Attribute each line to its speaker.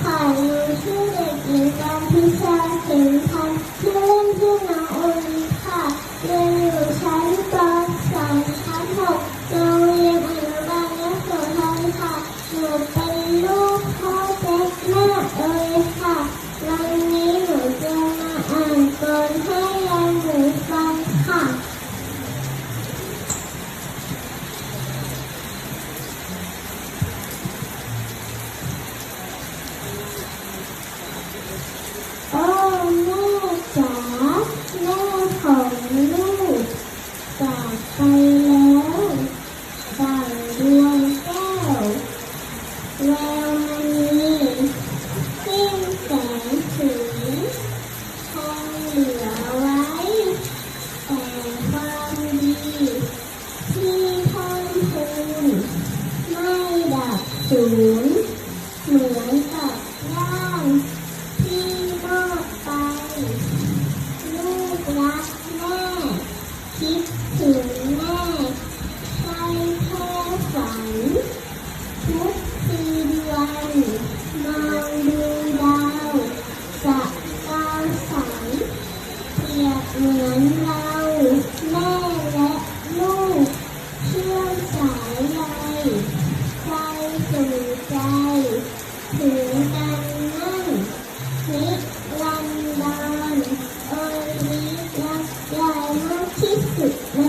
Speaker 1: ค่ะหนูชื่อเด็กหญิงการพิชา ไปแล้วดั่งดวงแก้วแววมีสิ้แสงสีคงเหลือไว้ แต่ความดี ที่พิ่พูนไม่ดับสูญเหมือนกับร่างที่มอดไป ใจ ถึงกันนั่นนิรันดรโอลิรักยายมกที่สุดใน